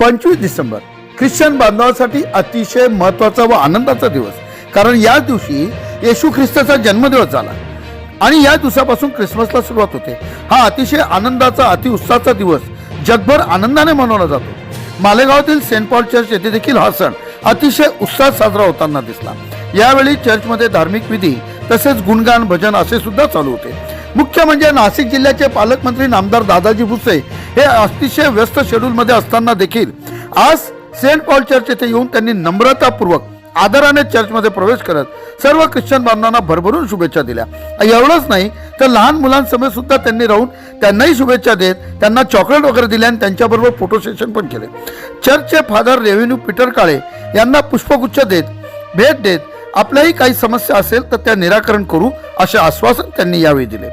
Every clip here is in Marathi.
पंचवीस डिसेंबर ख्रिश्चन बांधवासाठी अतिशय महत्त्वाचा व आनंदाचा दिवस. कारण या दिवशी येशू ख्रिस्ताचा जन्मदिवस झाला. आणि या दिवसापासून ख्रिसमसला सुरुवात होते. हा अतिशय आनंदाचा अतिउत्साहाचा दिवस. जगभर आनंदाने मनवला जातो. मालेगावातील सेंट पॉल चर्च येथे देखील हा सण अतिशय उत्साहात साजरा होताना दिसला. यावेळी चर्चमध्ये धार्मिक विधी तसेच गुणगान भजन असे सुद्धा चालू होते. मुख्य म्हणजे नाशिक जिल्ह्याचे पालकमंत्री नामदार दादाजी भुसे हे अतिशय व्यस्त शेड्यूलमध्ये असताना देखील आज सेंट पॉल चर्च येथे येऊन त्यांनी नम्रतापूर्वक आदराने चर्चमध्ये प्रवेश करत सर्व ख्रिश्चन बांधवांना भरभरून शुभेच्छा दिल्या. एवढंच नाही तर लहान मुलांसमोर सुद्धा त्यांनी राहून त्यांनाही शुभेच्छा देत त्यांना चॉकलेट वगैरे दिले आणि त्यांच्याबरोबर फोटो सेशन पण केले. चर्चचे फादर रेव्हेन्यू पीटर काळे यांना पुष्पगुच्छ देत भेट देत आपल्याही काही समस्या असेल तर त्या निराकरण करू असे आश्वासन त्यांनी यावेळी दिले.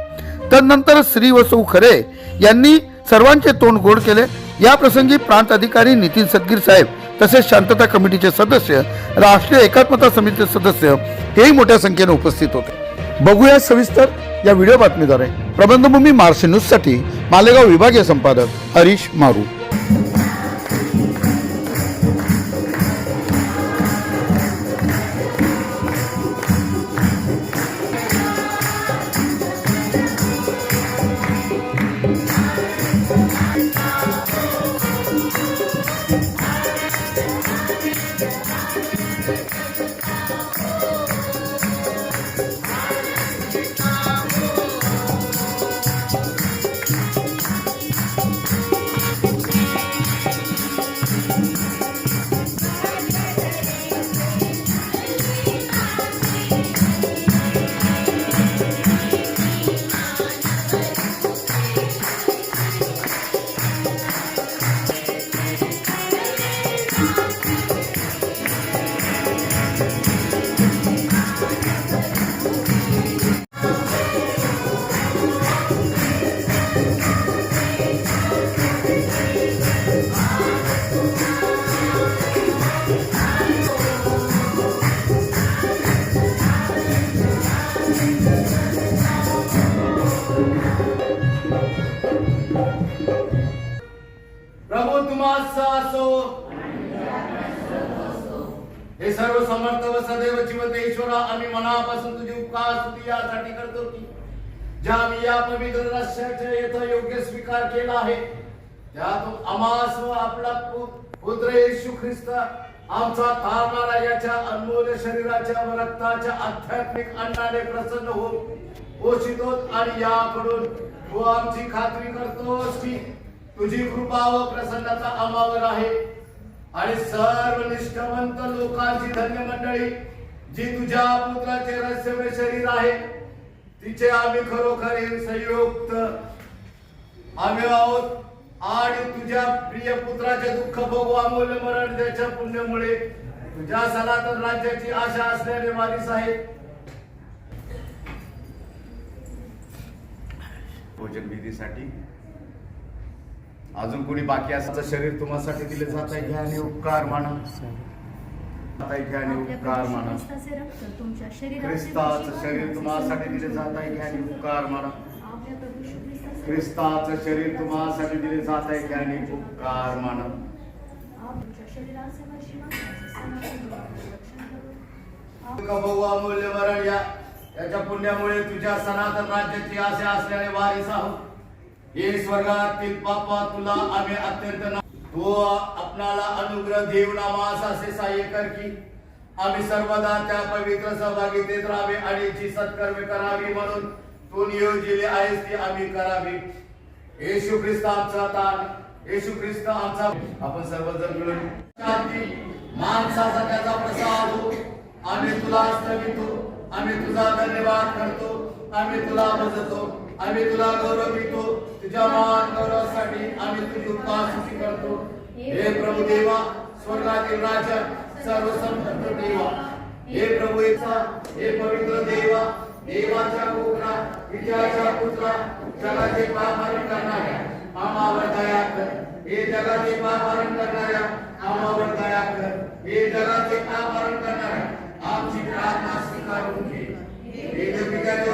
तदनंतर श्री व खरे यांनी सर्वांचे तोंड गोड केले. या प्रसंगी प्रांत अधिकारी नितीन सदगीर साहेब तसेच शांतता कमिटीचे सदस्य राष्ट्रीय एकात्मता समितीचे सदस्य हेही मोठ्या संख्येने उपस्थित होते. बघूया सविस्तर या व्हिडिओ बातमीद्वारे. प्रबंधभूमी मार्श न्यूजसाठी मालेगाव विभागीय संपादक हरीश मारू. सर्व समर्थ व सदैव जिवंत ईश्वरा आम्ही मनापासून तुझी उपकार स्तुती यासाठी करतो की. ज्या आम्ही या पवित्र रस्त्याच्या येथे योग्य स्वीकार केला आहे त्यातून आमास व आपला पुत्र येशू ख्रिस्त आमचा तारणारा याच्या अनमोल शरीराच्या व रक्ताच्या आध्यात्मिक अन्नाने प्रसन्न होऊन पोषितो आणि याकडून तो आमची खात्री करतोस की तुझी कृपा व प्रसन्नता आम्हावर आहे. आणि सर्व निष्ठावंत लोकांची धन्य मंडळी जी तुझ्या पुत्राचे रहस्यमय शरीर आहे तिचे आम्ही खरोखर संयुक्त. आम्ही आहोत आणि तुझ्या प्रिय पुत्राचे दुःख भोगू अमूल्य मरण त्याच्या पुण्यामुळे. तुझ्या सनातन राज्याची आशा असलेले वारीस आहेत भोजन विधीसाठी अजून कोणी बाकी असतं शरीर तुम्हासाठी दिले जात आहे घ्या आणि उपकार माना. आहे घ्या आणि उपकार माना. ख्रिस्ताचे शरीर तुम्हासाठी दिले जात आहे घ्या आणि उपकार माना. ख्रिस्ताचे शरीर तुम्हासाठी दिले जात आहे घ्या आणि उपकार माना. अमूल्य मरण या याच्या पुण्यामुळे तुझ्या सनातन राज्याची आशा असल्याने वारीस आहोत. हे स्वर्गातील बापा तुला आम्ही अत्यंत ना- हो, आपणाला अनुग्रह देऊन आम्हास असे सहाय्य कर की आम्ही सर्वदा त्या पवित्र सहभागीतेत राहावे आणि जी सत्कर्मे करावी म्हणून तू नियोजिले आहेस ती आम्ही करावी. येशू ख्रिस्त आमचा दान येशू ख्रिस्त आमचा आपण सर्वजण मिळून शांती माणसाचा त्याचा प्रसाद हो आम्ही तुला स्तवितो आम्ही तुझा धन्यवाद करतो. आम्ही तुला बजतो आम्ही तुला गौरवितो तुझ्या महान गौरवासाठी आम्ही तुझी उपासना करतो. हे प्रभू देवा स्वर्गातील राजा सर्व संपत्त देवा. हे प्रभू इच्छा हे पवित्र देवा देवाच्या कोकणा विजयाच्या पुत्रा जगाचे पापारण करणाऱ्या आम्हावर दया कर. हे जगाचे पापारण करणाऱ्या आम्हावर दया कर. हे जगाचे पापारण करणाऱ्या आमची प्रार्थना स्वीकारून घे. हे पित्याच्या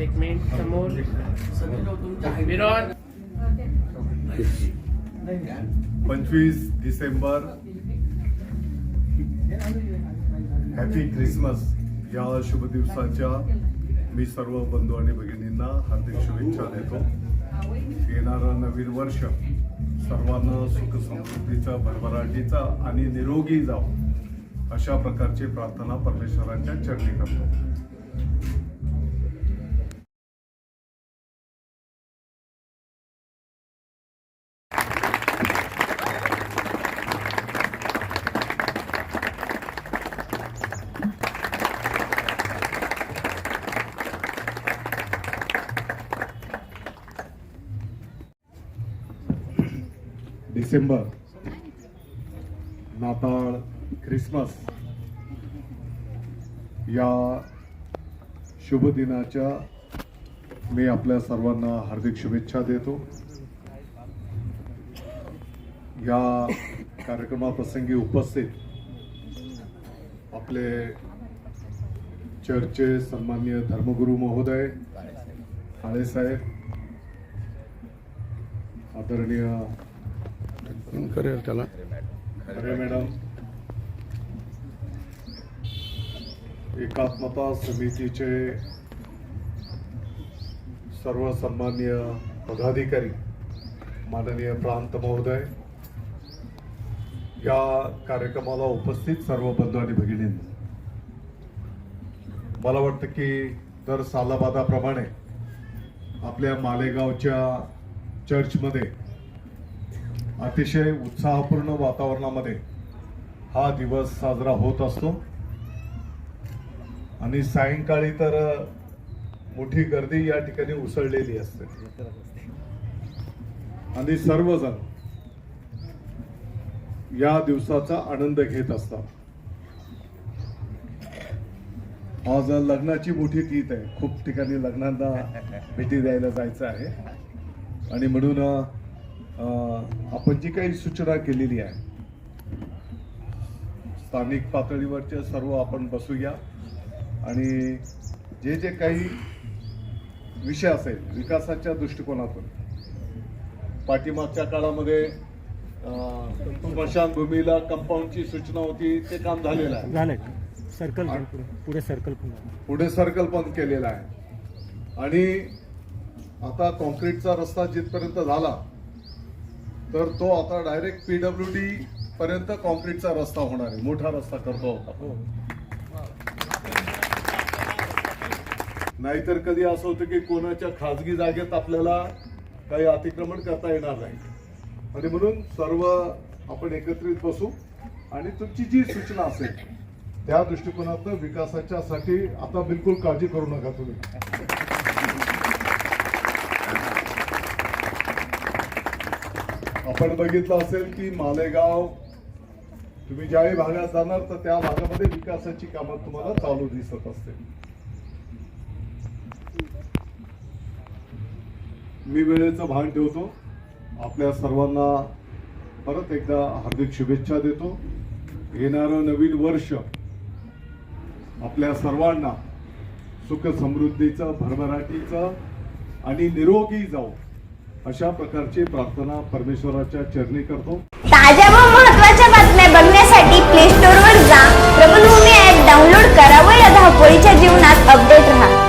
एक मिनिट समोर. विरोध पंचवीस डिसेंबर. हॅपी क्रिसमस या शुभ दिवसाच्या मी सर्व बंधू आणि भगिनींना हार्दिक शुभेच्छा देतो. येणारं नवीन वर्ष सर्वांना सुख भरभराटीचा आणि निरोगी जावं. अशा प्रकारची प्रार्थना परमेश्वरांच्या चरणी करतो. डिसेंबर. नाताळ ख्रिसमस. या शुभ दिनाच्या मी आपल्या सर्वांना हार्दिक शुभेच्छा देतो. या कार्यक्रमाप्रसंगी उपस्थित आपले चर्चचे सन्मान्य धर्मगुरू महोदय काळेसाहेब साहेब आदरणीय करेल त्याला. मॅडम. एकात्मता समितीचे सर्व सन्मान्य पदाधिकारी माननीय प्रांत महोदय या कार्यक्रमाला उपस्थित सर्व बंधू आणि भगिनी मला वाटतं की दर सालाबादाप्रमाणे आपल्या मालेगावच्या चर्चमध्ये अतिशय उत्साहपूर्ण वातावरणामध्ये हा दिवस साजरा होत असतो. आणि सायंकाळी तर मोठी गर्दी या ठिकाणी उसळलेली असते. आणि सर्वजण या दिवसाचा आनंद घेत असतात. आज लग्नाची मोठी तीत आहे. खूप ठिकाणी लग्नांना भेटी द्यायला जायचं आहे. आणि म्हणून आपण जी काही सूचना केलेली आहे स्थानिक पातळीवरचे सर्व आपण बसूया. आणि जे जे काही विषय असेल विकासाच्या दृष्टिकोनातून पाठीमागच्या काळामध्ये स्मशानभूमीला कंपाऊंडची सूचना होती ते काम झालेलं आहे. सर्कल पुढे सर्कल. पुढे सर्कल पण केलेला आहे. आणि आता कॉन्क्रीटचा रस्ता जिथपर्यंत झाला तर तो आता डायरेक्ट पीडब्ल्यू डी पर्यंत कॉन्क्रीटचा रस्ता होणार आहे. मोठा रस्ता करतो आपण. नाहीतर कधी असं होतं की कोणाच्या खाजगी जागेत आपल्याला काही अतिक्रमण करता येणार नाही. आणि म्हणून सर्व आपण एकत्रित बसू आणि तुमची जी सूचना असेल त्या दृष्टिकोनातून विकासाच्या साठी आता बिलकुल काळजी करू नका तुम्ही. आपण बघितलं असेल की मालेगाव तुम्ही ज्याही भागात जाणार तर त्या भागामध्ये विकासाची कामं तुम्हाला चालू दिसत असते मी वेळेचं भान ठेवतो. आपल्या सर्वांना परत एकदा हार्दिक शुभेच्छा देतो. येणारं नवीन वर्ष आपल्या सर्वांना सुख समृद्धीचं भरभराटीचं आणि निरोगी जाऊ अशा प्रकारची प्रार्थना परमेश्वराच्या चरणी करतो. ताज्या व महत्त्वाच्या बातम्या बघण्यासाठी प्ले स्टोअर वर जा. प्रबलभूमी ऍप डाउनलोड करा व या धावपळीच्या जीवनात अपडेट राहा.